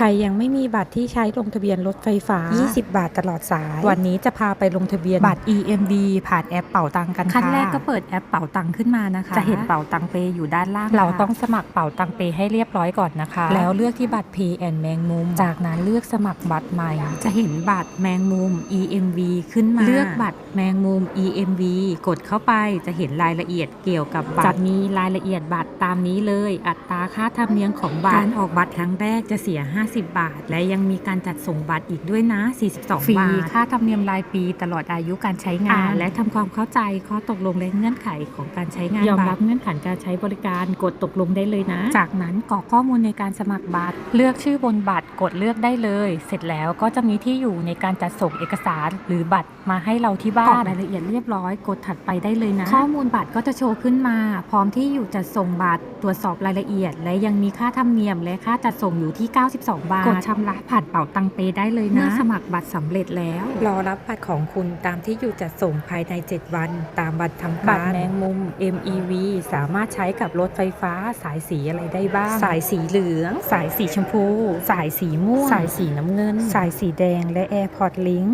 ใครยังไม่มีบัตรที่ใช้ลงทะเบียนรถไฟฟ้า 20 บาทตลอดสาย วันนี้จะพาไปลงทะเบียนบัตร EMV ผ่านแอปเป่าตังกันค่ะขั้นแรกก็เปิดแอปเป่าตังขึ้นมานะคะ จะเห็นเป่าตังเปย์อยู่ด้านล่าง เราค่ะต้องสมัครเป่าตังเปให้เรียบร้อยก่อนนะคะ แล้วเลือกที่บัตร Pay and แมงมุม จากนั้นเลือกสมัครบัตรใหม่ จะเห็นบัตรแมงมุม EMV ขึ้นมา เลืเลืออกกบับัตตรรแมงมุม EMV กดเข้าไปจะเห็นรายละเอียดเกี่ยวกับบัตรจะจะมีรายละเอียดบัตรตามนี้เลย อัตราค่าธรรมเนียมของบัตรการออกบัตรครั้งแรกจะเสีย50 บาท และยังมีการจัดส่งบัตรอีกด้วยนะ 42ฟรีบาท ค่าธรรมเนียมรายปีตลอดอายุการใช้งานอ่าและทำความเข้าใจข้อตกลงและเงื่อนไขของการใช้งานยอมบัรัตบเงื่อนไขการใช้บริการกดตกลงได้เลยนะ จากนั้นกรอกข้อมูลในการสมัครบัตร เลือกชื่อบนบัตรกดเลือกได้เลย เสร็จแล้วก็จะมีที่อยู่ในการจัดส่งเอกสาร หรือบัตรมาให้เราที่บ้านกรอกรายละเอียดเรียบร้อย กดถัดไปได้เลยนะ ข้อมูลบัตรก็จะโชว์ขึ้นมา พร้อมที่อยู่จัดส่งบัตรตรวจสอบรายละเอียด และยังมีค่าธรรมเนียมและค่าจัดส่งอยู่ที่ 92บาท กดชำระผ่านเป๋าตังเปได้เลยนะ เมื่อสมัครบัตรสำเร็จแล้ว รอรับบัตรของคุณตามที่อยู่จัดส่งภายใน 7 วัน ตามบัตรทำการบับัตตรรแมแมงงมุมุมม MEV สามารถใช้กับรถไฟฟ้าสายสีอะไรได้บ้าง สายสีเหลือง สายสีชมพู สายสีม่วง สายสีน้ำเงิน สายสีแดงและ AirPod Link